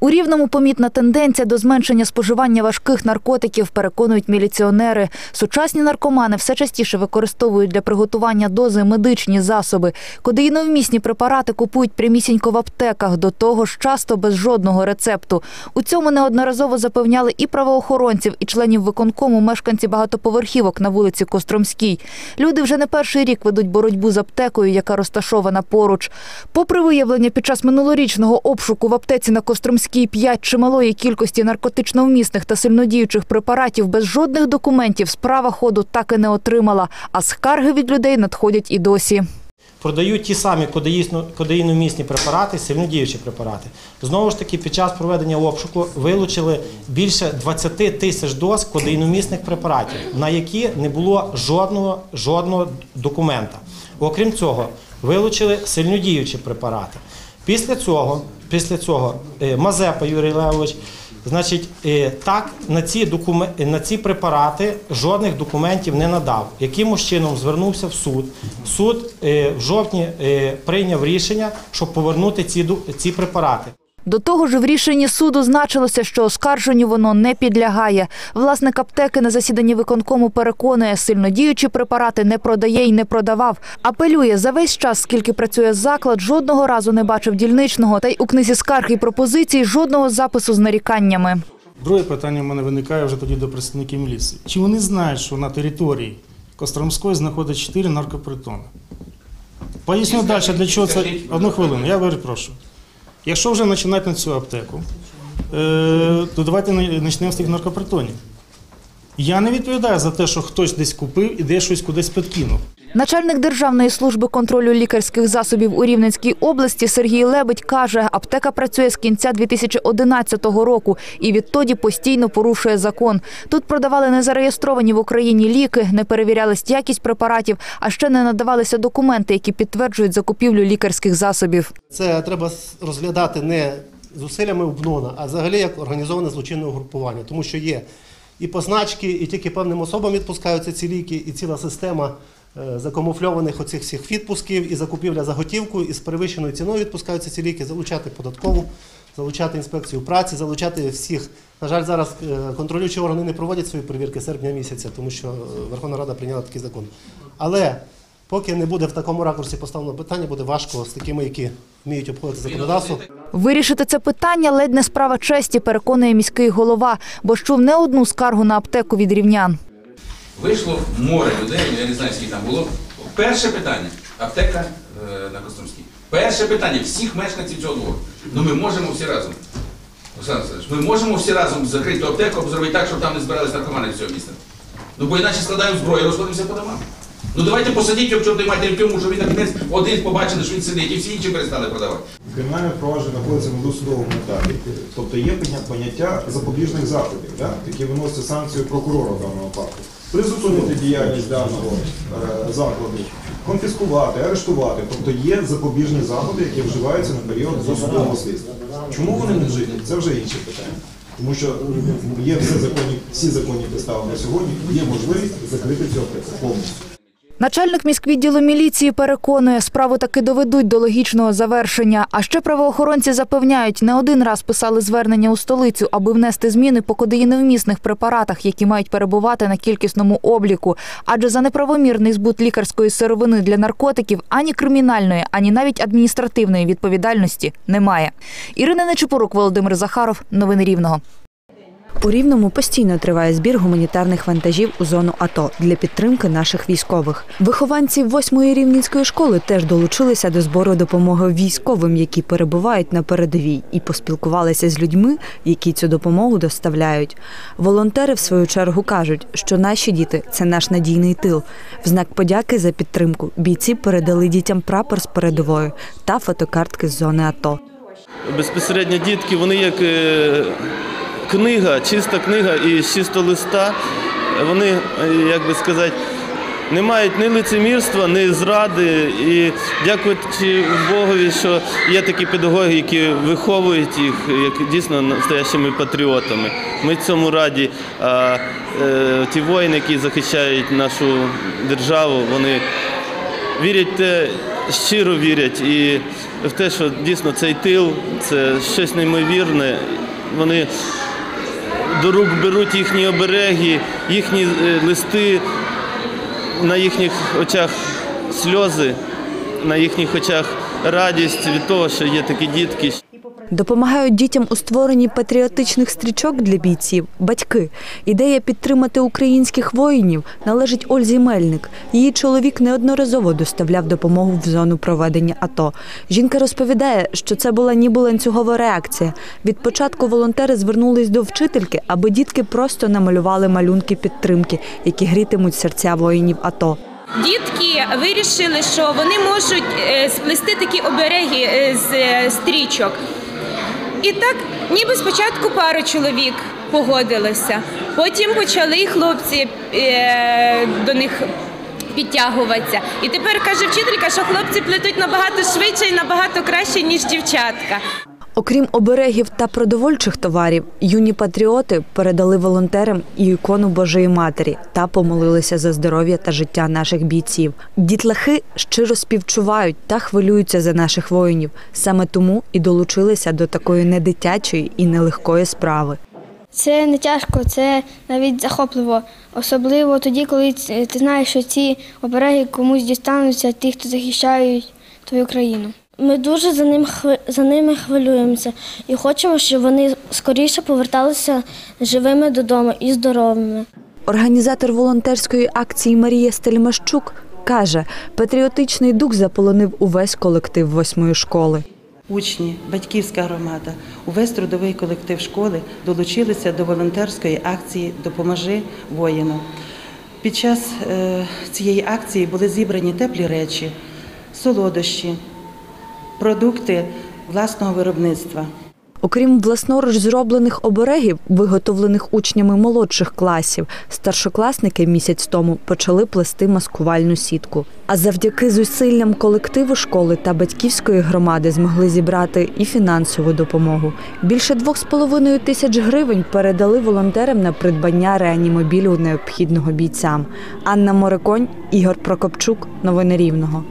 У рівному помітна тенденція до зменшення споживання важких наркотиків, переконують міліціонери. Сучасні наркомани все частіше використовують для приготування дози медичні засоби. Кодеїновмісні препарати купують прямісінько в аптеках, до того ж часто без жодного рецепту. У цьому неодноразово запевняли і правоохоронців, і членів виконкому мешканці багатоповерхівок на вулиці Костромській. Люди вже не перший рік ведуть боротьбу з аптекою, яка розташована поруч. Попри виявлення під час минулорічного обшуку в аптеці на Костромській 5 чималої кількості наркотично-вмісних та сильнодіючих препаратів без жодних документів справа ходу так і не отримала, а скарги від людей надходять і досі. продають ті самі кодеїномісні препарати, сильнодіючі препарати. Знову ж таки, під час проведення обшуку вилучили більше 20 тисяч доз кодеїномісних препаратів, на які не було жодного, жодного документа. Окрім цього, вилучили сильнодіючі препарати. Після цього, після цього е, Мазепа Юрій Левович Значить, е, так на ці документи на ці препарати жодних документів не надав. Якимось чином звернувся в суд. Суд е, в жовтні прийняв рішення, щоб повернути ці ці препарати. До того ж, в рішенні суду значилося, що оскарженню воно не підлягає. Власник аптеки на засіданні виконкому переконує, сильнодіючі препарати не продає і не продавав. Апелює за весь час, скільки працює заклад, жодного разу не бачив дільничного, та й у книзі скарг і пропозицій жодного запису з наріканнями. Друге питання в мене виникає вже тоді до представників міліції. Чи вони знають, що на території Костромської знаходять 4 наркопритони? Поясню далі, для чого це. Одну хвилину, я перепрошую. Якщо вже починати на цю аптеку, е, то давайте почнемо з тих наркопритонів. Я не відповідаю за те, що хтось десь купив і десь щось кудись підкинув. Начальник Державної служби контролю лікарських засобів у Рівненській області Сергій Лебедь каже, аптека працює з кінця 2011 року і відтоді постійно порушує закон. Тут продавали незареєстровані в Україні ліки, не перевірялась якість препаратів, а ще не надавалися документи, які підтверджують закупівлю лікарських засобів. Це треба розглядати не зусиллями УБНОНа, а взагалі як організоване злочинне угрупування, тому що є і позначки, і тільки певним особам відпускаються ці ліки, і ціла система закамуфльованих оцих всіх відпусків, і закупівля за готівку, і з перевищеною ціною відпускаються ці ліки, залучати податкову, залучати інспекцію праці, залучати всіх. На жаль, зараз е, контролюючі органи не проводять свої перевірки серпня місяця, тому що е, Верховна Рада прийняла такий закон. Але Поки не буде в такому ракурсі поставлено питання, буде важко з такими, які вміють обходити законодавство. Вирішити це питання ледь не справа честі, переконує міський голова, бо чув не одну скаргу на аптеку від рівнян. Вийшло море людей, я не знаю, скільки там було. Перше питання аптека е, на Костромській. Перше питання всіх мешканців цього двору. Ну ми можемо всі разом. Олександр Васильович, ми можемо всі разом закрити аптеку, зробити так, щоб там не збирались наркомани цього міста. Ну бо іначе складаємо зброю, розходимося по домам. Ну давайте посадіть його чортовій матері в тюрму, щоб він на кінець один побачили, що він сидить, і всі інші перестали продавати. Кримінальне провадження знаходиться на досудовому етапі. Тобто є поняття запобіжних заходів, да? які виносять санкцію прокурора даному випадку. Призупинити діяльність даного е, закладу, конфіскувати, арештувати. Тобто є запобіжні заходи, які вживаються на період досудового слідства. Чому вони не вжиті? Це вже інше питання. Тому що є всі законні, всі законні підстави на сьогодні, є можливість закрити аптеку повністю. Начальник міськвідділу міліції переконує, справу таки доведуть до логічного завершення. А ще правоохоронці запевняють, не один раз писали звернення у столицю, аби внести зміни по кодеїновмісних препаратах, які мають перебувати на кількісному обліку. Адже за неправомірний збут лікарської сировини для наркотиків ані кримінальної, ані навіть адміністративної відповідальності немає. Ірина Нечипорук, Володимир Захаров. Новини Рівного. У Рівному постійно триває збір гуманітарних вантажів у зону АТО для підтримки наших військових. Вихованці восьмої рівненської школи теж долучилися до збору допомоги військовим, які перебувають на передовій, і поспілкувалися з людьми, які цю допомогу доставляють. Волонтери, в свою чергу, кажуть, що наші діти це наш надійний тил. В знак подяки за підтримку бійці передали дітям прапор з передовою та фотокартки з зони АТО. безпосередньо дітки, вони як е, книга, чиста книга і з чистого листа. Вони, е, як би сказати, не мають ні лицемірства, ні зради. І дякуючи Богові, що є такі педагоги, які виховують їх як дійсно настоящими патріотами. Ми цьому раді. А е, ті воїни, які захищають нашу державу, вони вірять в те, щиро вірять і в те, що дійсно цей тил це щось неймовірне. Вони до рук беруть їхні обереги, їхні е, листи, на їхніх очах сльози, на їхніх очах радість від того, що є такі дітки. Допомагають дітям у створенні патріотичних стрічок для бійців батьки. Ідея підтримати українських воїнів належить Ользі Мельник. Її чоловік неодноразово доставляв допомогу в зону проведення АТО. Жінка розповідає, що це була ніби ланцюгова реакція. Від початку волонтери звернулись до вчительки, аби дітки просто намалювали малюнки підтримки, які грітимуть серця воїнів АТО. Дітки вирішили, що вони можуть е, сплести такі обереги е, з е, стрічок. І так, ніби спочатку пару чоловік погодилося, потім почали і хлопці е, до них підтягуватися. І тепер каже вчителька, що хлопці плетуть набагато швидше і набагато краще, ніж дівчатка. Окрім оберегів та продовольчих товарів, юні патріоти передали волонтерам і ікону Божої Матері та помолилися за здоров'я та життя наших бійців. Дітлахи щиро співчувають та хвилюються за наших воїнів. Саме тому і долучилися до такої недитячої і нелегкої справи. Це не тяжко, це навіть захопливо. Особливо тоді, коли ти знаєш, що ці обереги комусь дістануться ті, хто захищають твою країну. Ми дуже за ним хви- за ними хвилюємося і хочемо, щоб вони скоріше поверталися живими додому і здоровими. Організатор волонтерської акції Марія Стельмащук каже, патріотичний дух заполонив увесь колектив восьмої школи. Учні, батьківська громада, увесь трудовий колектив школи долучилися до волонтерської акції Допоможи воїну. Під час е, цієї акції були зібрані теплі речі, солодощі, продукти власного виробництва. Окрім власноруч зроблених оберегів, виготовлених учнями молодших класів, старшокласники місяць тому почали плести маскувальну сітку. А завдяки зусиллям колективу школи та батьківської громади змогли зібрати і фінансову допомогу. Більше двох з половиною тисяч гривень передали волонтерам на придбання реанімобілю необхідного бійцям. Анна Мориконь, Ігор Прокопчук. Новини Рівного.